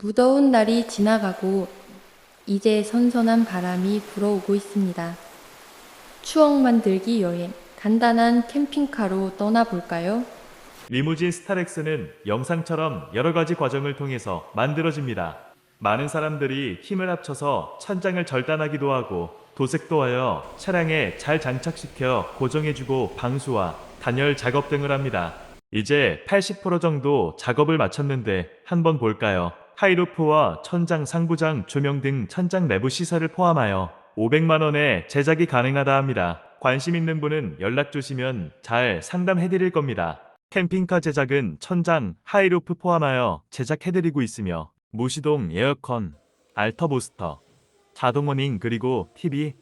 무더운 날이 지나가고 이제 선선한 바람이 불어오고 있습니다. 추억 만들기 여행, 간단한 캠핑카로 떠나볼까요? 리무진 스타렉스는 영상처럼 여러 가지 과정을 통해서 만들어집니다. 많은 사람들이 힘을 합쳐서 천장을 절단하기도 하고 도색도 하여 차량에 잘 장착시켜 고정해주고 방수와 단열 작업 등을 합니다. 이제 80% 정도 작업을 마쳤는데 한번 볼까요? 하이루프와 천장 상부장 조명 등 천장 내부 시설을 포함하여 500만 원에 제작이 가능하다 합니다. 관심 있는 분은 연락 주시면 잘 상담해 드릴 겁니다. 캠핑카 제작은 천장, 하이루프 포함하여 제작해드리고 있으며 무시동 에어컨, 알터 부스터, 자동 어닝 그리고 TV,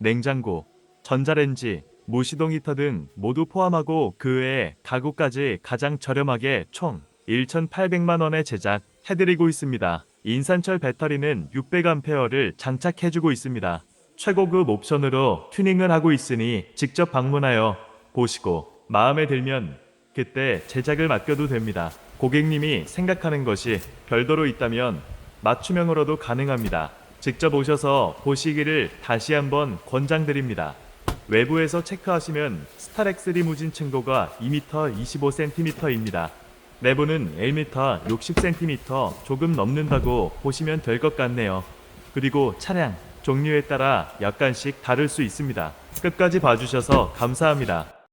냉장고, 전자레인지, 무시동 히터 등 모두 포함하고 그 외에 가구까지 가장 저렴하게 총 1,800만 원에 제작해드리고 있습니다. 인산철 배터리는 600A를 장착해주고 있습니다. 최고급 옵션으로 튜닝을 하고 있으니 직접 방문하여 보시고 마음에 들면 그때 제작을 맡겨도 됩니다. 고객님이 생각하는 것이 별도로 있다면 맞춤형으로도 가능합니다. 직접 오셔서 보시기를 다시 한번 권장드립니다. 외부에서 체크하시면 스타렉스 리무진 층고가 2m 25cm입니다. 내부는 1m 60cm 조금 넘는다고 보시면 될 것 같네요. 그리고 차량 종류에 따라 약간씩 다를 수 있습니다. 끝까지 봐주셔서 감사합니다.